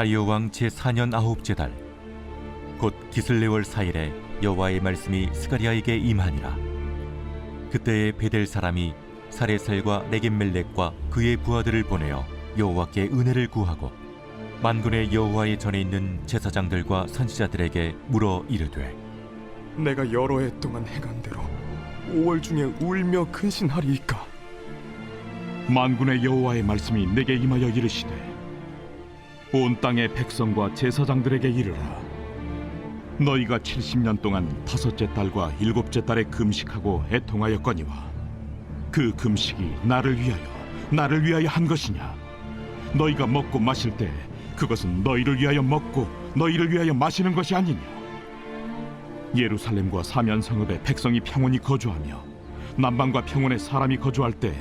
다리오 왕 제4년 아홉째 달 곧 기슬레월 4일에 여호와의 말씀이 스가리아에게 임하니라. 그때에 베델 사람이 사레살과 레겜멜렉과 그의 부하들을 보내어 여호와께 은혜를 구하고 만군의 여호와의 전에 있는 제사장들과 선지자들에게 물어 이르되 내가 여러 해 동안 행한 대로 5월 중에 울며 근신하리이까? 만군의 여호와의 말씀이 내게 임하여 이르시되 온 땅의 백성과 제사장들에게 이르라. 너희가 70년 동안 다섯째 달과 일곱째 달에 금식하고 애통하였거니와 그 금식이 나를 위하여 나를 위하여 한 것이냐? 너희가 먹고 마실 때 그것은 너희를 위하여 먹고 너희를 위하여 마시는 것이 아니냐? 예루살렘과 사면 성읍에 백성이 평온히 거주하며 남방과 평온에 사람이 거주할 때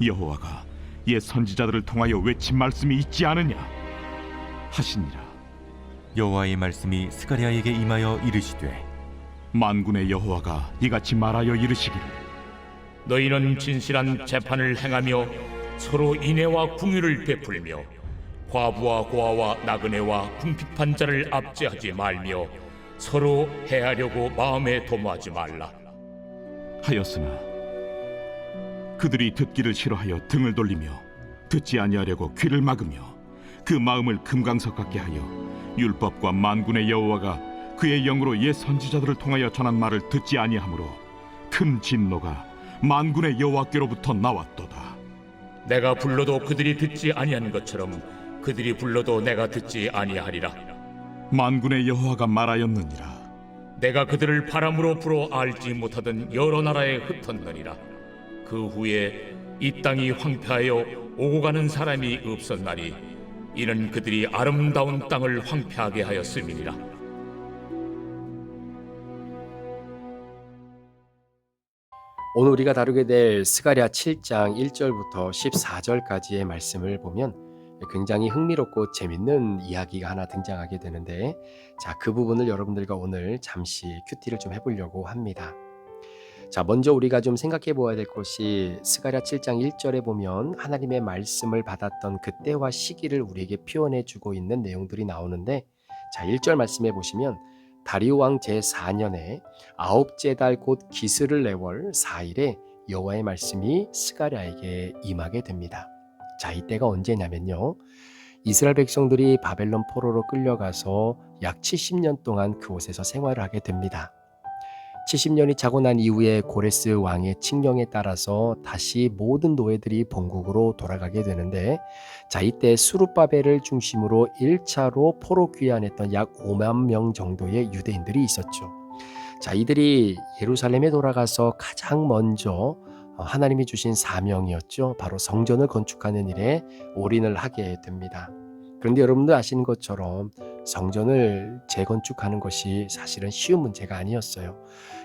여호와가 옛 선지자들을 통하여 외친 말씀이 있지 않으냐 하시니라 여호와의 말씀이 스가리아에게 임하여 이르시되 만군의 여호와가 이같이 말하여 이르시기를 너희는 진실한 재판을 행하며 서로 인애와 궁유를 베풀며 과부와 고아와 나그네와 궁핍한 자를 압제하지 말며 서로 해하려고 마음에 도모하지 말라. 하였으나 그들이 듣기를 싫어하여 등을 돌리며 듣지 아니하려고 귀를 막으며 그 마음을 금강석 같게 하여 율법과 만군의 여호와가 그의 영으로 옛 선지자들을 통하여 전한 말을 듣지 아니하므로 큰 진노가 만군의 여호와께로부터 나왔도다. 내가 불러도 그들이 듣지 아니하는 것처럼 그들이 불러도 내가 듣지 아니하리라. 만군의 여호와가 말하였느니라. 내가 그들을 바람으로 불어 알지 못하던 여러 나라에 흩었느니라. 그 후에 이 땅이 황폐하여 오고 가는 사람이 없었나니 이는 그들이 아름다운 땅을 황폐하게 하였음이니라. 오늘 우리가 다루게 될 스가랴 7장 1절부터 14절까지의 말씀을 보면 굉장히 흥미롭고 재밌는 이야기가 하나 등장하게 되는데 자, 그 부분을 여러분들과 오늘 잠시 큐티를 좀 해보려고 합니다. 자, 먼저 우리가 좀 생각해 보아야 될 것이 스가랴 7장 1절에 보면 하나님의 말씀을 받았던 그때와 시기를 우리에게 표현해 주고 있는 내용들이 나오는데 자, 1절 말씀해 보시면 다리오 왕 제4년에 아홉째 달 곧 기스를 레월 4일에 여호와의 말씀이 스가랴에게 임하게 됩니다. 자, 이때가 언제냐면요. 이스라엘 백성들이 바벨론 포로로 끌려가서 약 70년 동안 그곳에서 생활을 하게 됩니다. 70년이 차고 난 이후에 고레스 왕의 칙령에 따라서 다시 모든 노예들이 본국으로 돌아가게 되는데 자 이때 수르바벨을 중심으로 1차로 포로 귀환했던 약 5만 명 정도의 유대인들이 있었죠. 자 이들이 예루살렘에 돌아가서 가장 먼저 하나님이 주신 사명이었죠. 바로 성전을 건축하는 일에 올인을 하게 됩니다. 그런데 여러분들 아시는 것처럼 성전을 재건축하는 것이 사실은 쉬운 문제가 아니었어요.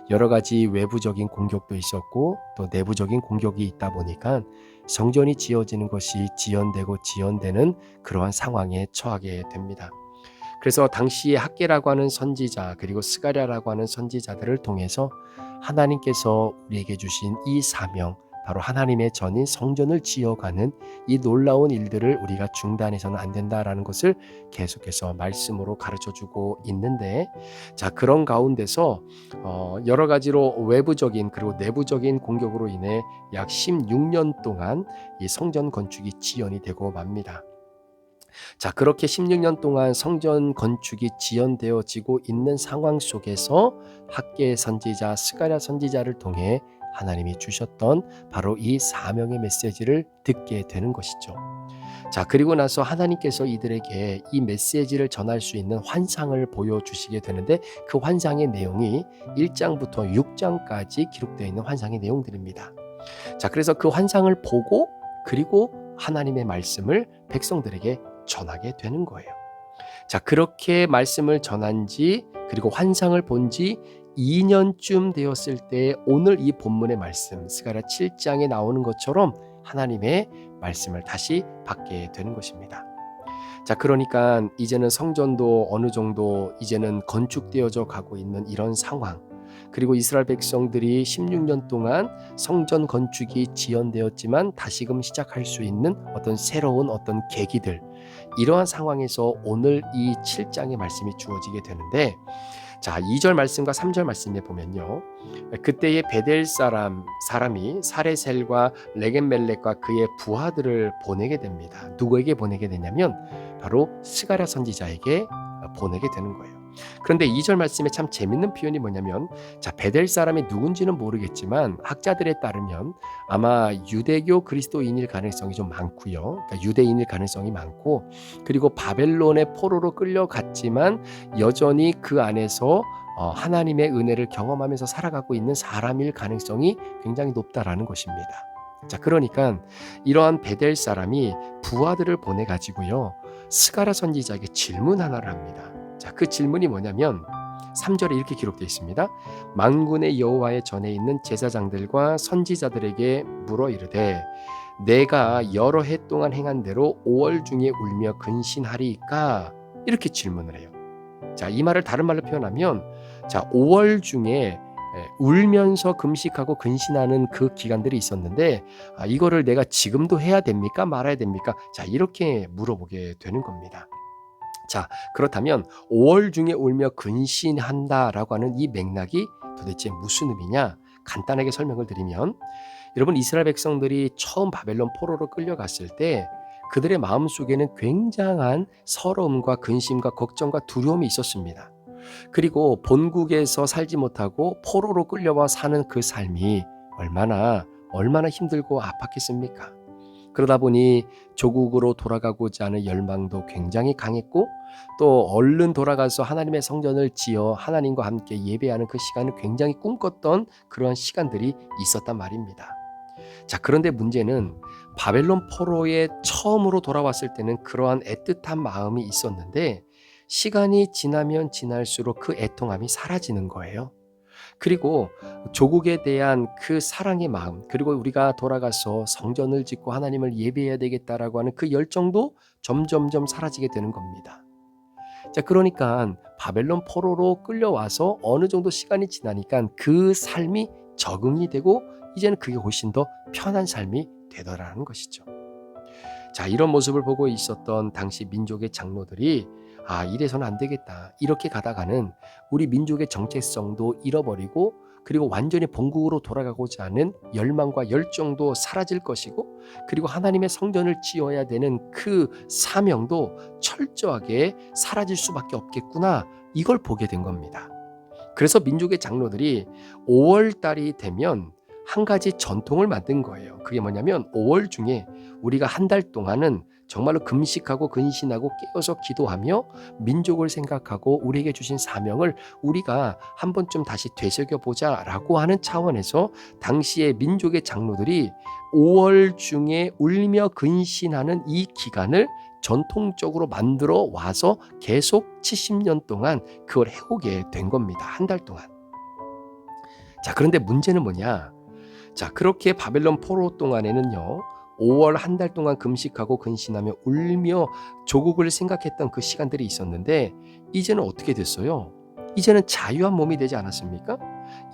여러 가지 외부적인 공격도 있었고 또 내부적인 공격이 있다 보니까 성전이 지어지는 것이 지연되고 지연되는 그러한 상황에 처하게 됩니다. 그래서 당시에 학계라고 하는 선지자 그리고 스가랴라고 하는 선지자들을 통해서 하나님께서 우리에게 주신 이 사명 바로 하나님의 전인 성전을 지어가는 이 놀라운 일들을 우리가 중단해서는 안 된다라는 것을 계속해서 말씀으로 가르쳐 주고 있는데 자 그런 가운데서 어, 여러 가지로 외부적인 그리고 내부적인 공격으로 인해 약 16년 동안 이 성전 건축이 지연이 되고 맙니다. 자, 그렇게 16년 동안 성전 건축이 지연되어지고 있는 상황 속에서 학계 선지자 스가랴 선지자를 통해 하나님이 주셨던 바로 이 사명의 메시지를 듣게 되는 것이죠. 자, 그리고 나서 하나님께서 이들에게 이 메시지를 전할 수 있는 환상을 보여주시게 되는데 그 환상의 내용이 1장부터 6장까지 기록되어 있는 환상의 내용들입니다. 자, 그래서 그 환상을 보고 그리고 하나님의 말씀을 백성들에게 전하게 되는 거예요. 자, 그렇게 말씀을 전한 지 그리고 환상을 본 지 2년쯤 되었을 때 오늘 이 본문의 말씀 스가랴 7장에 나오는 것처럼 하나님의 말씀을 다시 받게 되는 것입니다. 자, 그러니까 이제는 성전도 어느 정도 이제는 건축되어져 가고 있는 이런 상황. 그리고 이스라엘 백성들이 16년 동안 성전 건축이 지연되었지만 다시금 시작할 수 있는 어떤 새로운 어떤 계기들 이러한 상황에서 오늘 이 7장의 말씀이 주어지게 되는데 자, 2절 말씀과 3절 말씀에 보면요. 그때의 베델 사람 사람이 사레셀과 레겐멜렉과 그의 부하들을 보내게 됩니다. 누구에게 보내게 되냐면 바로 스가랴 선지자에게 보내게 되는 거예요. 그런데 2절 말씀에 참 재밌는 표현이 뭐냐면 자 베델 사람이 누군지는 모르겠지만 학자들에 따르면 아마 유대교 그리스도인일 가능성이 좀 많고요. 그러니까 유대인일 가능성이 많고 그리고 바벨론의 포로로 끌려갔지만 여전히 그 안에서 어, 하나님의 은혜를 경험하면서 살아가고 있는 사람일 가능성이 굉장히 높다라는 것입니다. 자, 그러니까 이러한 베델 사람이 부하들을 보내 가지고요. 스가라 선지자에게 질문 하나를 합니다. 자, 그 질문이 뭐냐면 3절에 이렇게 기록되어 있습니다. 만군의 여호와의 전에 있는 제사장들과 선지자들에게 물어 이르되 내가 여러 해 동안 행한 대로 5월 중에 울며 근신하리까 이렇게 질문을 해요. 자, 이 말을 다른 말로 표현하면 자, 5월 중에 에, 울면서 금식하고 근신하는 그 기간들이 있었는데 아, 이거를 내가 지금도 해야 됩니까? 말아야 됩니까? 자, 이렇게 물어보게 되는 겁니다. 자, 그렇다면 5월 중에 울며 근신한다라고 하는 이 맥락이 도대체 무슨 의미냐? 간단하게 설명을 드리면 여러분 이스라엘 백성들이 처음 바벨론 포로로 끌려갔을 때 그들의 마음 속에는 굉장한 서러움과 근심과 걱정과 두려움이 있었습니다. 그리고 본국에서 살지 못하고 포로로 끌려와 사는 그 삶이 얼마나 얼마나 힘들고 아팠겠습니까? 그러다 보니 조국으로 돌아가고자 하는 열망도 굉장히 강했고 또 얼른 돌아가서 하나님의 성전을 지어 하나님과 함께 예배하는 그 시간을 굉장히 꿈꿨던 그러한 시간들이 있었단 말입니다. 자, 그런데 문제는 바벨론 포로에 처음으로 돌아왔을 때는 그러한 애틋한 마음이 있었는데 시간이 지나면 지날수록 그 애통함이 사라지는 거예요. 그리고 조국에 대한 그 사랑의 마음, 그리고 우리가 돌아가서 성전을 짓고 하나님을 예배해야 되겠다라고 하는 그 열정도 점점점 사라지게 되는 겁니다. 자, 그러니까 바벨론 포로로 끌려와서 어느 정도 시간이 지나니까 그 삶이 적응이 되고 이제는 그게 훨씬 더 편한 삶이 되더라는 것이죠. 자, 이런 모습을 보고 있었던 당시 민족의 장로들이 아, 이래서는 안 되겠다. 이렇게 가다가는 우리 민족의 정체성도 잃어버리고 그리고 완전히 본국으로 돌아가고자 하는 열망과 열정도 사라질 것이고 그리고 하나님의 성전을 지어야 되는 그 사명도 철저하게 사라질 수밖에 없겠구나. 이걸 보게 된 겁니다. 그래서 민족의 장로들이 5월 달이 되면 한 가지 전통을 만든 거예요. 그게 뭐냐면 5월 중에 우리가 한 달 동안은 정말로 금식하고 근신하고 깨어서 기도하며 민족을 생각하고 우리에게 주신 사명을 우리가 한 번쯤 다시 되새겨 보자라고 하는 차원에서 당시의 민족의 장로들이 5월 중에 울며 근신하는 이 기간을 전통적으로 만들어 와서 계속 70년 동안 그걸 해오게 된 겁니다. 한 달 동안. 자, 그런데 문제는 뭐냐? 자, 그렇게 바벨론 포로 동안에는요. 5월 한 달 동안 금식하고 근신하며 울며 조국을 생각했던 그 시간들이 있었는데 이제는 어떻게 됐어요? 이제는 자유한 몸이 되지 않았습니까?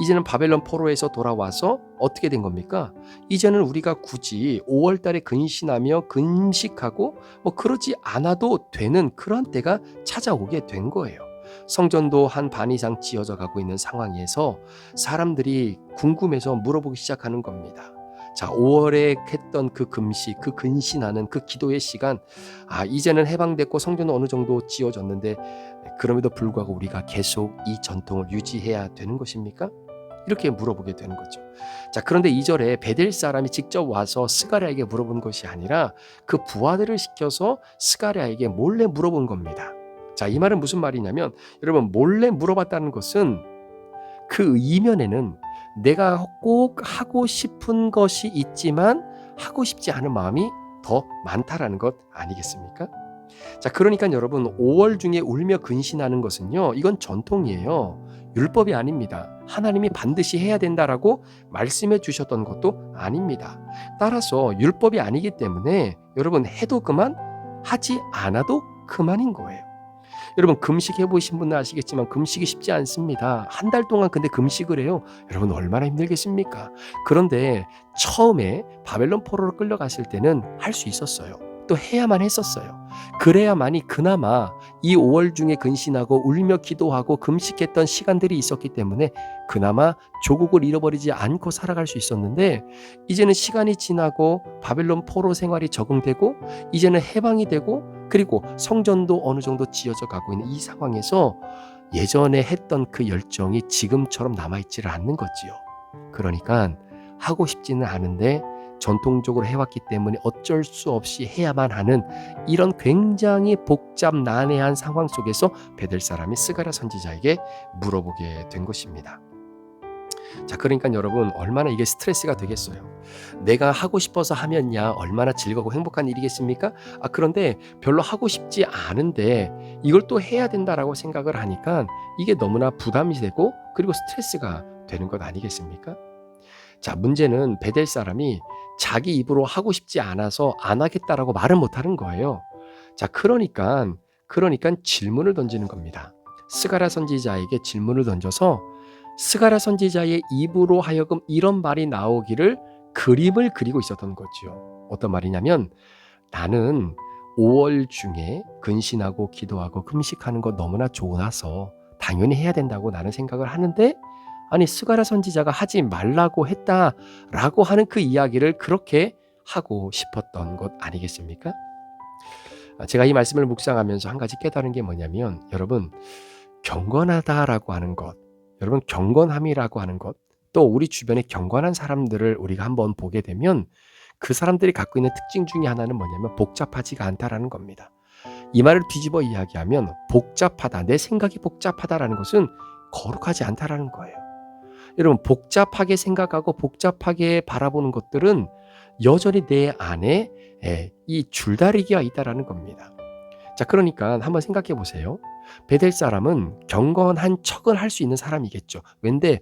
이제는 바벨론 포로에서 돌아와서 어떻게 된 겁니까? 이제는 우리가 굳이 5월 달에 근신하며 금식하고 뭐 그러지 않아도 되는 그런 때가 찾아오게 된 거예요. 성전도 한 반 이상 지어져 가고 있는 상황에서 사람들이 궁금해서 물어보기 시작하는 겁니다. 자, 5월에 했던 그 금식, 그 근신하는 그 기도의 시간, 아, 이제는 해방됐고 성전은 어느 정도 지어졌는데 그럼에도 불구하고 우리가 계속 이 전통을 유지해야 되는 것입니까? 이렇게 물어보게 되는 거죠. 자, 그런데 2절에 베델 사람이 직접 와서 스가랴에게 물어본 것이 아니라 그 부하들을 시켜서 스가랴에게 몰래 물어본 겁니다. 자, 이 말은 무슨 말이냐면 여러분 몰래 물어봤다는 것은 그 이면에는 내가 꼭 하고 싶은 것이 있지만 하고 싶지 않은 마음이 더 많다라는 것 아니겠습니까? 자, 그러니까 여러분 5월 중에 울며 근신하는 것은요. 이건 전통이에요. 율법이 아닙니다. 하나님이 반드시 해야 된다라고 말씀해 주셨던 것도 아닙니다. 따라서 율법이 아니기 때문에 여러분 해도 그만 하지 않아도 그만인 거예요. 여러분 금식 해보신 분은 아시겠지만 금식이 쉽지 않습니다. 한 달 동안 근데 금식을 해요. 여러분 얼마나 힘들겠습니까? 그런데 처음에 바벨론 포로로 끌려갔을 때는 할 수 있었어요. 또 해야만 했었어요. 그래야만이 그나마 이 5월 중에 근신하고 울며 기도하고 금식했던 시간들이 있었기 때문에 그나마 조국을 잃어버리지 않고 살아갈 수 있었는데 이제는 시간이 지나고 바벨론 포로 생활이 적응되고 이제는 해방이 되고 그리고 성전도 어느 정도 지어져 가고 있는 이 상황에서 예전에 했던 그 열정이 지금처럼 남아있지를 않는 거지요. 그러니까 하고 싶지는 않은데 전통적으로 해왔기 때문에 어쩔 수 없이 해야만 하는 이런 굉장히 복잡 난해한 상황 속에서 베델 사람이 스가랴 선지자에게 물어보게 된 것입니다. 자, 그러니까 여러분 얼마나 이게 스트레스가 되겠어요. 내가 하고 싶어서 하면야 얼마나 즐거고 행복한 일이겠습니까? 아, 그런데 별로 하고 싶지 않은데 이걸 또 해야 된다라고 생각을 하니까 이게 너무나 부담이 되고 그리고 스트레스가 되는 것 아니겠습니까? 자, 문제는 베델 사람이 자기 입으로 하고 싶지 않아서 안 하겠다라고 말을 못 하는 거예요. 자, 그러니까 그러니까 질문을 던지는 겁니다. 스가랴 선지자에게 질문을 던져서 스가랴 선지자의 입으로 하여금 이런 말이 나오기를 그림을 그리고 있었던 거지요. 어떤 말이냐면 나는 5월 중에 근신하고 기도하고 금식하는 거 너무나 좋아서 당연히 해야 된다고 나는 생각을 하는데 아니 스가랴 선지자가 하지 말라고 했다라고 하는 그 이야기를 그렇게 하고 싶었던 것 아니겠습니까? 아, 제가 이 말씀을 묵상하면서 한 가지 깨달은 게 뭐냐면 여러분 경건하다라고 하는 것 여러분 경건함이라고 하는 것 또 우리 주변에 경건한 사람들을 우리가 한번 보게 되면 그 사람들이 갖고 있는 특징 중에 하나는 뭐냐면 복잡하지가 않다라는 겁니다. 이 말을 뒤집어 이야기하면 복잡하다 내 생각이 복잡하다라는 것은 거룩하지 않다라는 거예요. 여러분 복잡하게 생각하고 복잡하게 바라보는 것들은 여전히 내 안에 예, 이 줄다리기가 있다라는 겁니다. 자, 그러니까 한번 생각해 보세요. 베델 사람은 경건한 척을 할 수 있는 사람이겠죠. 왠데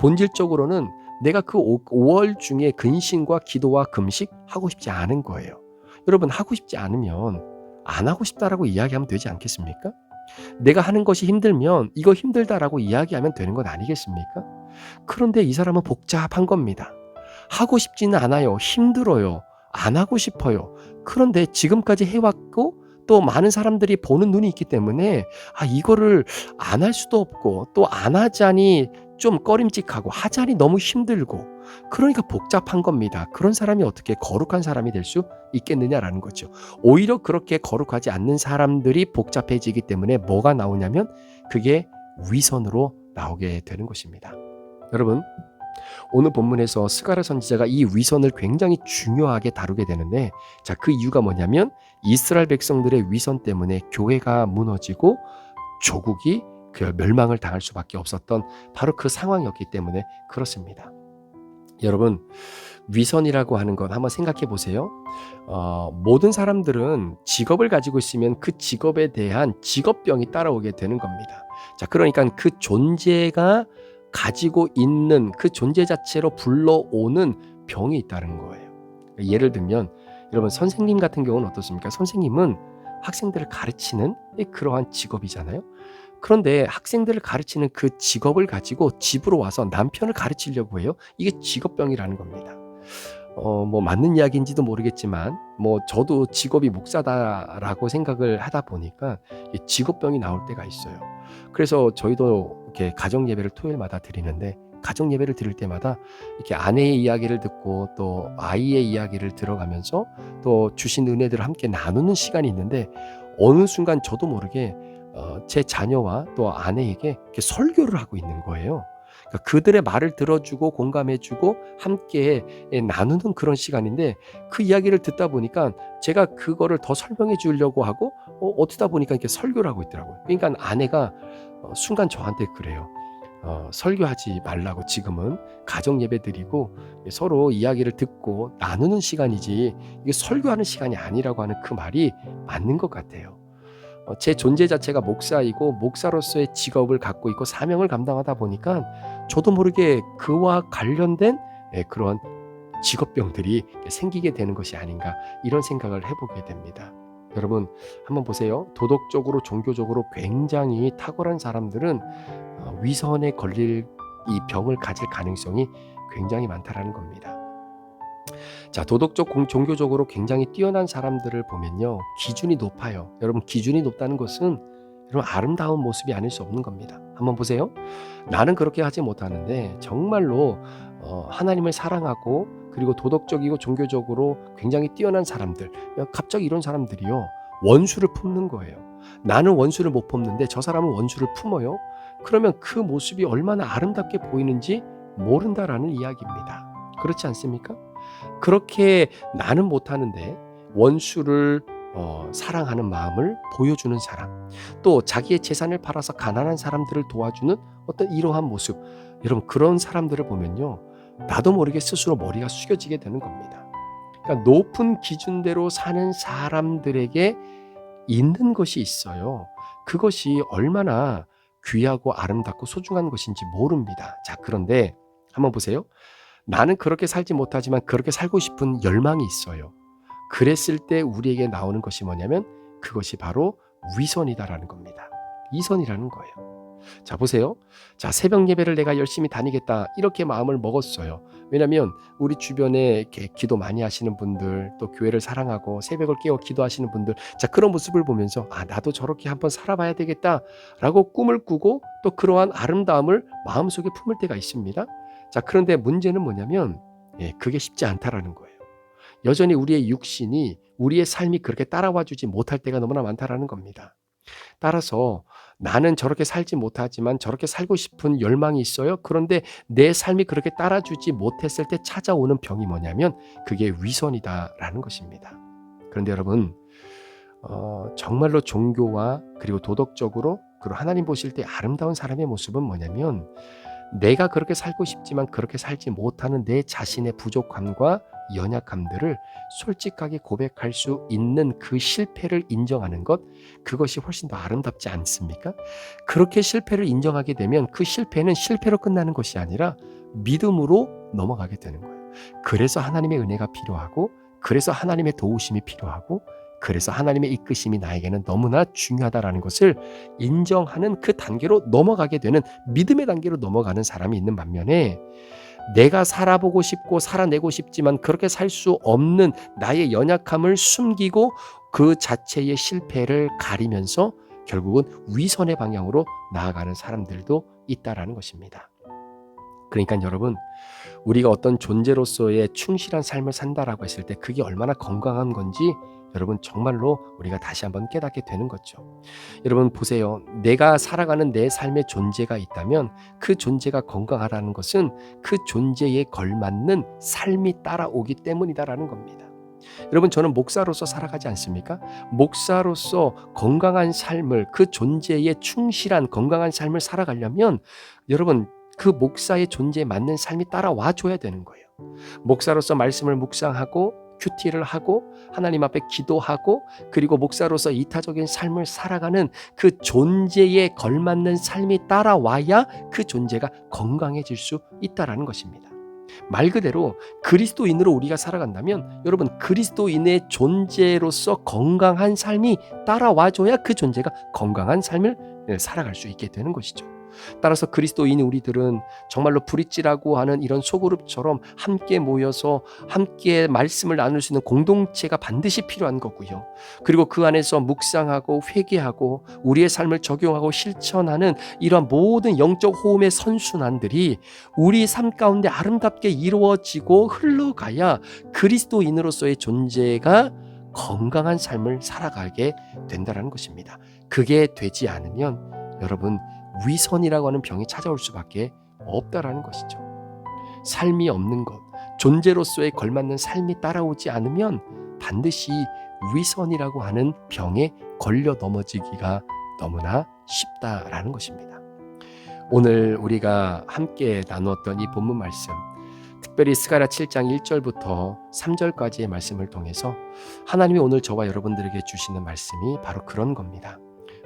본질적으로는 내가 그 5월 중에 근신과 기도와 금식 하고 싶지 않은 거예요. 여러분 하고 싶지 않으면 안 하고 싶다라고 이야기하면 되지 않겠습니까? 내가 하는 것이 힘들면 이거 힘들다라고 이야기하면 되는 것 아니겠습니까? 그런데 이 사람은 복잡한 겁니다. 하고 싶지는 않아요. 힘들어요. 안 하고 싶어요. 그런데 지금까지 해왔고 또 많은 사람들이 보는 눈이 있기 때문에 아 이거를 안 할 수도 없고 또 안 하자니 좀 꺼림직하고 하자니 너무 힘들고 그러니까 복잡한 겁니다. 그런 사람이 어떻게 거룩한 사람이 될 수 있겠느냐라는 거죠. 오히려 그렇게 거룩하지 않는 사람들이 복잡해지기 때문에 뭐가 나오냐면 그게 위선으로 나오게 되는 것입니다. 여러분 오늘 본문에서 스가랴 선지자가 이 위선을 굉장히 중요하게 다루게 되는데 자 그 이유가 뭐냐면 이스라엘 백성들의 위선 때문에 교회가 무너지고 조국이 그 멸망을 당할 수밖에 없었던 바로 그 상황이었기 때문에 그렇습니다. 여러분 위선이라고 하는 건 한번 생각해 보세요. 어, 모든 사람들은 직업을 가지고 있으면 그 직업에 대한 직업병이 따라오게 되는 겁니다. 자, 그러니까 그 존재가 가지고 있는 그 존재 자체로 불러오는 병이 있다는 거예요. 예를 들면 여러분 선생님 같은 경우는 어떻습니까? 선생님은 학생들을 가르치는 그러한 직업이잖아요. 그런데 학생들을 가르치는 그 직업을 가지고 집으로 와서 남편을 가르치려고 해요. 이게 직업병이라는 겁니다. 어, 뭐 맞는 이야기인지도 모르겠지만 뭐 저도 직업이 목사다라고 생각을 하다 보니까 이 직업병이 나올 때가 있어요. 그래서 저희도 이렇게 가정 예배를 토요일마다 드리는데 가정 예배를 드릴 때마다 이렇게 아내의 이야기를 듣고 또 아이의 이야기를 들어가면서 또 주신 은혜들을 함께 나누는 시간이 있는데 어느 순간 저도 모르게 어, 제 자녀와 또 아내에게 이렇게 설교를 하고 있는 거예요. 그러니까 그들의 말을 들어주고 공감해주고 함께 나누는 그런 시간인데 그 이야기를 듣다 보니까 제가 그거를 더 설명해 주려고 하고 어, 어쩌다 보니까 이렇게 설교를 하고 있더라고요. 그러니까 아내가 어, 순간 저한테 그래요. 어, 설교하지 말라고 지금은 가정 예배 드리고 서로 이야기를 듣고 나누는 시간이지 이게 설교하는 시간이 아니라고 하는 그 말이 맞는 것 같아요. 어, 제 존재 자체가 목사이고 목사로서의 직업을 갖고 있고 사명을 감당하다 보니까 저도 모르게 그와 관련된 예, 그런 직업병들이 생기게 되는 것이 아닌가 이런 생각을 해보게 됩니다. 여러분 한번 보세요. 도덕적으로 종교적으로 굉장히 탁월한 사람들은 어, 위선에 걸릴 이 병을 가질 가능성이 굉장히 많다라는 겁니다. 자, 도덕적 공- 종교적으로 굉장히 뛰어난 사람들을 보면요. 기준이 높아요. 여러분 기준이 높다는 것은 여러분 아름다운 모습이 아닐 수 없는 겁니다. 한번 보세요. 나는 그렇게 하지 못하는데 정말로 어, 하나님을 사랑하고 그리고 도덕적이고 종교적으로 굉장히 뛰어난 사람들, 야, 갑자기 이런 사람들이요 원수를 품는 거예요. 나는 원수를 못 품는데 저 사람은 원수를 품어요. 그러면 그 모습이 얼마나 아름답게 보이는지 모른다라는 이야기입니다. 그렇지 않습니까? 그렇게 나는 못하는데 원수를 어, 사랑하는 마음을 보여주는 사람, 또 자기의 재산을 팔아서 가난한 사람들을 도와주는 어떤 이러한 모습, 여러분 그런 사람들을 보면요, 나도 모르게 스스로 머리가 숙여지게 되는 겁니다. 그러니까 높은 기준대로 사는 사람들에게 있는 것이 있어요. 그것이 얼마나 귀하고 아름답고 소중한 것인지 모릅니다. 자, 그런데 한번 보세요. 나는 그렇게 살지 못하지만 그렇게 살고 싶은 열망이 있어요. 그랬을 때 우리에게 나오는 것이 뭐냐면 그것이 바로 위선이다라는 겁니다. 이선이라는 거예요. 자, 보세요. 자, 새벽 예배를 내가 열심히 다니겠다. 이렇게 마음을 먹었어요. 왜냐면 우리 주변에 이렇게 기도 많이 하시는 분들, 또 교회를 사랑하고 새벽을 깨워 기도하시는 분들, 자, 그런 모습을 보면서 아, 나도 저렇게 한번 살아봐야 되겠다라고 꿈을 꾸고 또 그러한 아름다움을 마음속에 품을 때가 있습니다. 자, 그런데 문제는 뭐냐면 예, 그게 쉽지 않다라는 거예요. 여전히 우리의 육신이 우리의 삶이 그렇게 따라와 주지 못할 때가 너무나 많다라는 겁니다. 따라서 나는 저렇게 살지 못하지만 저렇게 살고 싶은 열망이 있어요. 그런데 내 삶이 그렇게 따라주지 못했을 때 찾아오는 병이 뭐냐면 그게 위선이다라는 것입니다. 그런데 여러분, 어, 정말로 종교와 그리고 도덕적으로 그리고 하나님 보실 때 아름다운 사람의 모습은 뭐냐면 내가 그렇게 살고 싶지만 그렇게 살지 못하는 내 자신의 부족함과 연약함들을 솔직하게 고백할 수 있는 그 실패를 인정하는 것, 그것이 훨씬 더 아름답지 않습니까? 그렇게 실패를 인정하게 되면 그 실패는 실패로 끝나는 것이 아니라 믿음으로 넘어가게 되는 거예요. 그래서 하나님의 은혜가 필요하고, 그래서 하나님의 도우심이 필요하고, 그래서 하나님의 이끄심이 나에게는 너무나 중요하다라는 것을 인정하는 그 단계로 넘어가게 되는 믿음의 단계로 넘어가는 사람이 있는 반면에 내가 살아보고 싶고 살아내고 싶지만 그렇게 살 수 없는 나의 연약함을 숨기고 그 자체의 실패를 가리면서 결국은 위선의 방향으로 나아가는 사람들도 있다라는 것입니다. 그러니까 여러분, 우리가 어떤 존재로서의 충실한 삶을 산다라고 했을 때 그게 얼마나 건강한 건지 여러분 정말로 우리가 다시 한번 깨닫게 되는 거죠. 여러분 보세요. 내가 살아가는 내 삶의 존재가 있다면 그 존재가 건강하다는 것은 그 존재에 걸맞는 삶이 따라오기 때문이다라는 겁니다. 여러분 저는 목사로서 살아가지 않습니까? 목사로서 건강한 삶을 그 존재에 충실한 건강한 삶을 살아가려면 여러분 그 목사의 존재에 맞는 삶이 따라와 줘야 되는 거예요. 목사로서 말씀을 묵상하고 큐티를 하고 하나님 앞에 기도하고 그리고 목사로서 이타적인 삶을 살아가는 그 존재에 걸맞는 삶이 따라와야 그 존재가 건강해질 수 있다라는 것입니다. 말 그대로 그리스도인으로 우리가 살아간다면 여러분 그리스도인의 존재로서 건강한 삶이 따라와줘야 그 존재가 건강한 삶을 살아갈 수 있게 되는 것이죠. 따라서 그리스도인 우리들은 정말로 브릿지라고 하는 이런 소그룹처럼 함께 모여서 함께 말씀을 나눌 수 있는 공동체가 반드시 필요한 거고요. 그리고 그 안에서 묵상하고 회개하고 우리의 삶을 적용하고 실천하는 이러한 모든 영적 호흡의 선순환들이 우리 삶 가운데 아름답게 이루어지고 흘러가야 그리스도인으로서의 존재가 건강한 삶을 살아가게 된다는 것입니다. 그게 되지 않으면 여러분 위선이라고 하는 병이 찾아올 수밖에 없다라는 것이죠. 삶이 없는 것, 존재로서의 걸맞는 삶이 따라오지 않으면 반드시 위선이라고 하는 병에 걸려 넘어지기가 너무나 쉽다라는 것입니다. 오늘 우리가 함께 나누었던 이 본문 말씀, 특별히 스가랴 7장 1절부터 3절까지의 말씀을 통해서 하나님이 오늘 저와 여러분들에게 주시는 말씀이 바로 그런 겁니다.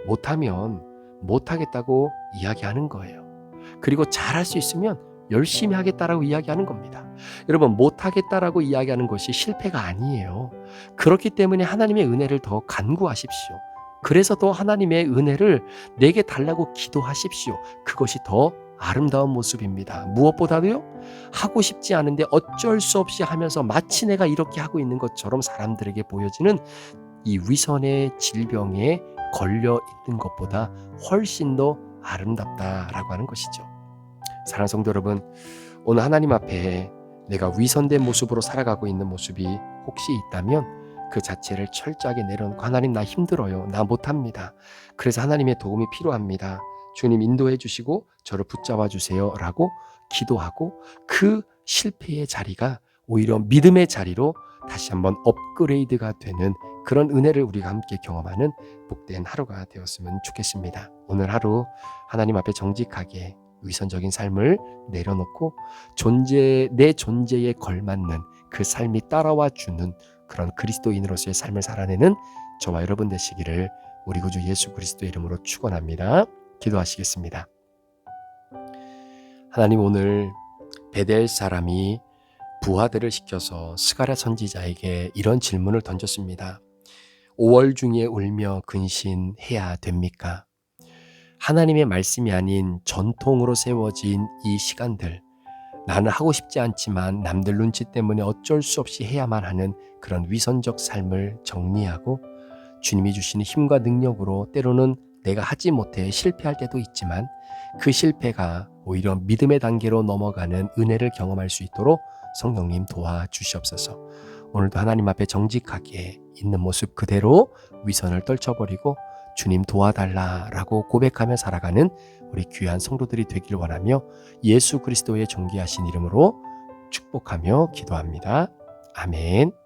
못하면 못하겠다고 이야기하는 거예요. 그리고 잘할 수 있으면 열심히 하겠다라고 이야기하는 겁니다. 여러분 못하겠다라고 이야기하는 것이 실패가 아니에요. 그렇기 때문에 하나님의 은혜를 더 간구하십시오. 그래서 더 하나님의 은혜를 내게 달라고 기도하십시오. 그것이 더 아름다운 모습입니다. 무엇보다도요, 하고 싶지 않은데 어쩔 수 없이 하면서 마치 내가 이렇게 하고 있는 것처럼 사람들에게 보여지는 이 위선의 질병에 걸려 있는 것보다 훨씬 더 아름답다라고 하는 것이죠. 사랑하는 성도 여러분, 오늘 하나님 앞에 내가 위선된 모습으로 살아가고 있는 모습이 혹시 있다면 그 자체를 철저하게 내려놓고 하나님 나 힘들어요. 나 못합니다. 그래서 하나님의 도움이 필요합니다. 주님 인도해 주시고 저를 붙잡아 주세요. 라고 기도하고 그 실패의 자리가 오히려 믿음의 자리로 다시 한번 업그레이드가 되는 그런 은혜를 우리가 함께 경험하는 복된 하루가 되었으면 좋겠습니다. 오늘 하루 하나님 앞에 정직하게 위선적인 삶을 내려놓고 존재 내 존재에 걸맞는 그 삶이 따라와 주는 그런 그리스도인으로서의 삶을 살아내는 저와 여러분 되시기를 우리 구주 예수 그리스도 이름으로 축원합니다. 기도하시겠습니다. 하나님 오늘 베델 사람이 부하들을 시켜서 스가랴 선지자에게 이런 질문을 던졌습니다. 5월 중에 울며 근신해야 됩니까? 하나님의 말씀이 아닌 전통으로 세워진 이 시간들, 나는 하고 싶지 않지만 남들 눈치 때문에 어쩔 수 없이 해야만 하는 그런 위선적 삶을 정리하고 주님이 주시는 힘과 능력으로 때로는 내가 하지 못해 실패할 때도 있지만 그 실패가 오히려 믿음의 단계로 넘어가는 은혜를 경험할 수 있도록 성령님 도와주시옵소서. 오늘도 하나님 앞에 정직하게 있는 모습 그대로 위선을 떨쳐버리고 주님 도와달라라고 고백하며 살아가는 우리 귀한 성도들이 되길 원하며 예수 그리스도의 존귀하신 이름으로 축복하며 기도합니다. 아멘.